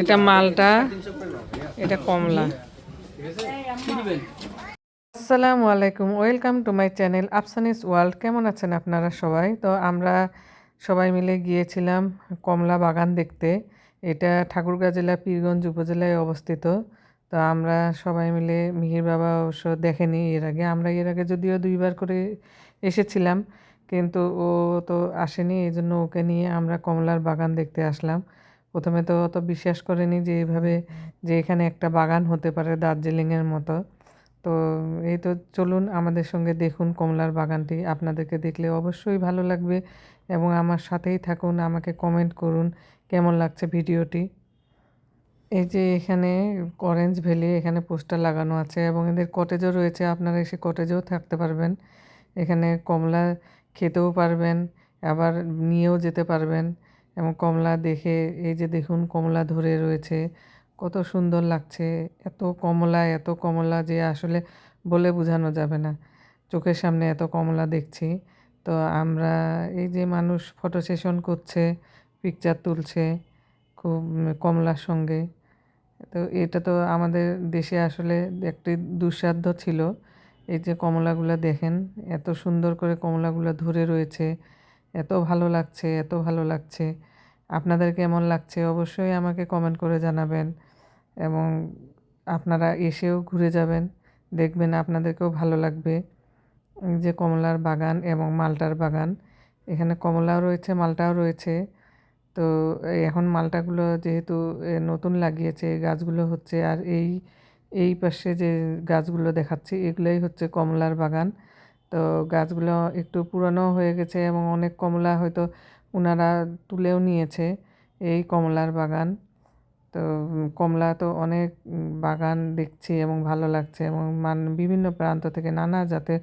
এটা মালটা, এটা কমলা। আসসালামু আলাইকুম, welcome to my channel Afsani's world. কেমন আছেন আপনারা সবাই? তো আমরা সবাই মিলে গিয়েছিলাম কমলা বাগান দেখতে। এটা ঠাকুরগাঁ জেলা, পীরগঞ্জ উপজেলায় অবস্থিত। তো আমরা সবাই মিলে মিহির বাবা অবশ্য দেখেনি এর আগে। আমরা এর আগে যদিও দুইবার করে এসেছিলাম, কিন্তু ও তো আসেনি, এই জন্য ওকে নিয়ে আমরা কমলার বাগান দেখতে আসলাম। প্রথমে তো অত বিশ্বাস করেনি যে এইভাবে যে এখানে একটা বাগান হতে পারে দার্জিলিংয়ের মতো। তো এই তো চলুন আমাদের সঙ্গে দেখুন কমলার বাগানটি। আপনাদেরকে দেখলে অবশ্যই ভালো লাগবে এবং আমার সাথেই থাকুন, আমাকে কমেন্ট করুন কেমন লাগছে ভিডিওটি। এই যে এখানে অরেঞ্জ ভ্যালি এখানে পোস্টার লাগানো আছে এবং এদের কটেজও রয়েছে, আপনারা এসে কটেজেও থাকতে পারবেন। এখানে কমলা খেতেও পারবেন, আবার নিয়েও যেতে পারবেন। এবং কমলা দেখে, এই যে দেখুন কমলা ধরে রয়েছে, কত সুন্দর লাগছে, এত কমলা এত কমলা যে আসলে বলে বোঝানো যাবে না। চোখের সামনে এত কমলা দেখছি। তো আমরা এই যে মানুষ ফটো সেশন করছে পিকচার তুলছে, খুব কমলার সঙ্গে। তো এটা তো আমাদের দেশে আসলে একটি দুঃসাধ্য ছিল। এই যে কমলাগুলো দেখেন, এত সুন্দর করে কমলাগুলো ধরে রয়েছে। এত ভালো লাগছে, এত ভালো লাগছে। আপনাদের কেমন লাগছে? অবশ্যই আমাকে কমেন্ট করে জানাবেন এবং আপনারা এসেও ঘুরে যাবেন, দেখবেন আপনাদেরকেও ভালো লাগবে। যে কমলার বাগান এবং মালটার বাগান, এখানে কমলাও রয়েছে, মালটাও রয়েছে। তো এখন মালটাগুলো যেহেতু নতুন লাগিয়েছে গাছগুলো হচ্ছে, আর এই এই পাশে যে গাছগুলো দেখাচ্ছি, এগুলোই হচ্ছে কমলার বাগান। তো গাছগুলো একটু পুরানো হয়ে গেছে এবং অনেক কমলা হয়তো ওনারা তুলেও নিয়েছে এই কমলার বাগান। তো কমলা তো অনেক বাগান দেখছি এবং ভালো লাগছে এবং মান বিভিন্ন প্রান্ত থেকে নানা জাতের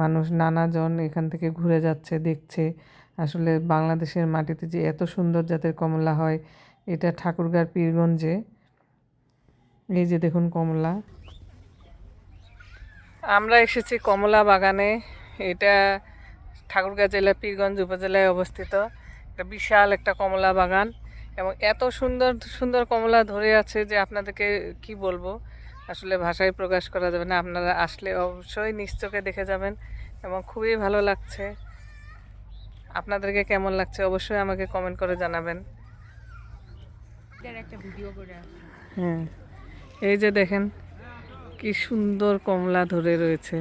মানুষ, নানাজন এখান থেকে ঘুরে যাচ্ছে, দেখছে। আসলে বাংলাদেশের মাটিতে যে এত সুন্দর জাতের কমলা হয়, এটা ঠাকুরগাঁর পীরগঞ্জে। এই যে দেখুন কমলা। আমরা এসেছি কমলা বাগানে। এটা ঠাকুরগাঁ জেলা পীরগঞ্জ উপজেলায় অবস্থিত। একটা বিশাল একটা কমলা বাগান এবং এত সুন্দর সুন্দর কমলা ধরে আছে যে আপনাদেরকে কি বলব? আসলে ভাষায় প্রকাশ করা যাবে না আপনারা আসলে অবশ্যই নিশ্চোখে দেখে যাবেন এবং খুবই ভালো লাগছে। আপনাদেরকে কেমন লাগছে অবশ্যই আমাকে কমেন্ট করে জানাবেন। একটা ভিডিও করে হ্যাঁ এই যে দেখেন কি সুন্দর কমলা ধরে রয়েছে।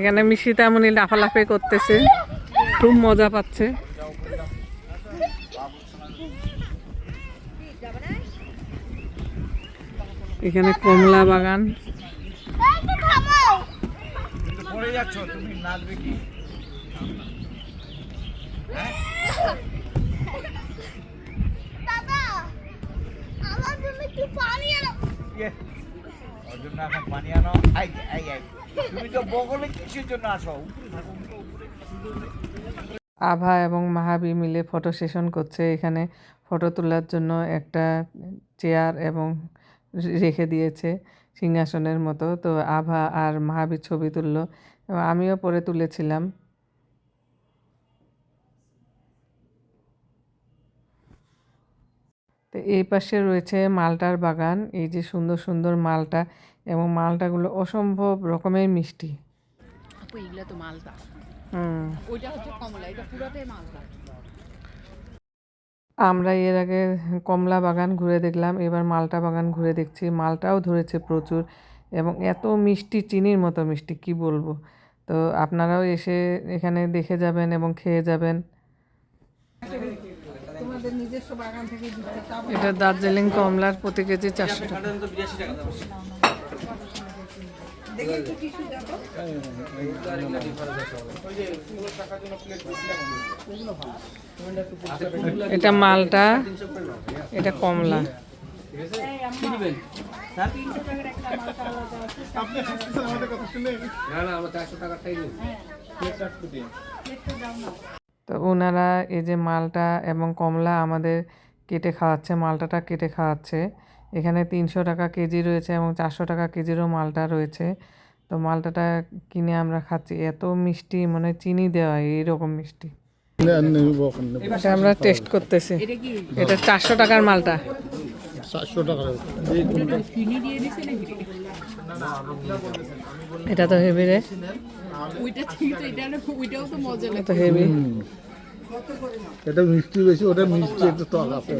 এখানে মিশিতামণি লাফালাফি করতেছে, খুব মজা পাচ্ছে। এখানে কমলা বাগান। পড়ে যাচ্ছ তুমি নাচবে কি? আনো। ইয়ে, ওর জন্য এখন পানি আনো। আই আই আই তুমি তো বগলে কিসের জন্য আসো? উপরে থাকো উপরে আভা এবং মাহাবি মিলে ফটো সেশন করছে। এখানে ফটো তোলার জন্য একটা চেয়ার এবং রেখে দিয়েছে। সিংহাসনের মতো। তো আভা আর মহাবীর ছবি তুললো। এবং আমিও পরে তুলেছিলাম। তো এই পাশে রয়েছে মালটার বাগান। এই যে সুন্দর সুন্দর মালটা এবং মালটাগুলো অসম্ভব রকমের মিষ্টি। তো মালটা। হুম। ওইটা হচ্ছে কমলা এটা পুরোটাই মালটা। আমরা এর আগে কমলা বাগান ঘুরে দেখলাম এবার মালটা বাগান ঘুরে দেখছি। মালটাও ধরেছে প্রচুর এবং এত মিষ্টি চিনির মতো মিষ্টি কি বলব? তো আপনারাও এসে এখানে দেখে যাবেন এবং খেয়ে যাবেন। এটা দার্জিলিং কমলার প্রতি কেজি চারশো টাকা। এটা মালটা, এটা কমলা। তো ওনারা এই যে মালটা এবং কমলা আমাদের কেটে খাওয়াচ্ছে, মালটাটা কেটে খাওয়াচ্ছে। এখানে তিনশো টাকা কেজি রয়েছে এবং চারশো টাকা কেজিরও মালটা রয়েছে। তো মালটাটা কিনে আমরা খাচ্ছি। এত মিষ্টি মানে চিনি দেওয়া এইরকম মিষ্টি। এটা আমরা টেস্ট করতেছি। এটা চারশো টাকার মালটা। এটা তো হেভি রে। ওইটা এটা তো তো মিষ্টি বেশি ওটা মিষ্টি একটু আছে।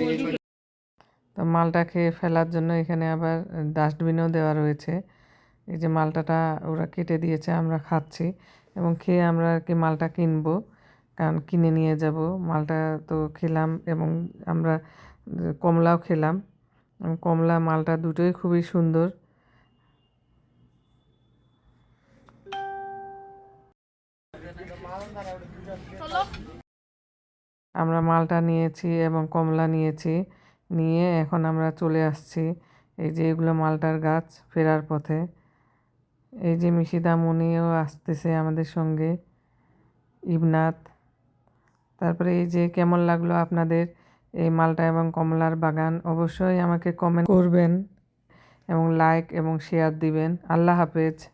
তো মালটা খেয়ে ফেলার জন্য এখানে আবার ডাস্টবিনও দেওয়া রয়েছে। এই যে মালটাটা ওরা কেটে দিয়েছে, আমরা খাচ্ছি এবং খেয়ে আমরা আর কি মালটা কিনবো, কারণ কিনে নিয়ে যাব। মালটা তো খেলাম এবং আমরা কমলাও খেলাম। কমলা মালটা দুটোই খুবই সুন্দর। আমরা মালটা নিয়েছি এবং কমলা নিয়েছি। নিয়ে এখন আমরা চলে আসছি। এই যে এগুলো মালটার গাছ ফেরার পথে। এই যে মনিও আসতেছে আমাদের সঙ্গে। ইবনাথ। তারপরে এই যে কেমন লাগল আপনাদের এই মালটা এবং কমলার বাগান? অবশ্যই আমাকে কমেন্ট করবেন এবং লাইক এবং শেয়ার দিবেন। আল্লাহ হাফেজ।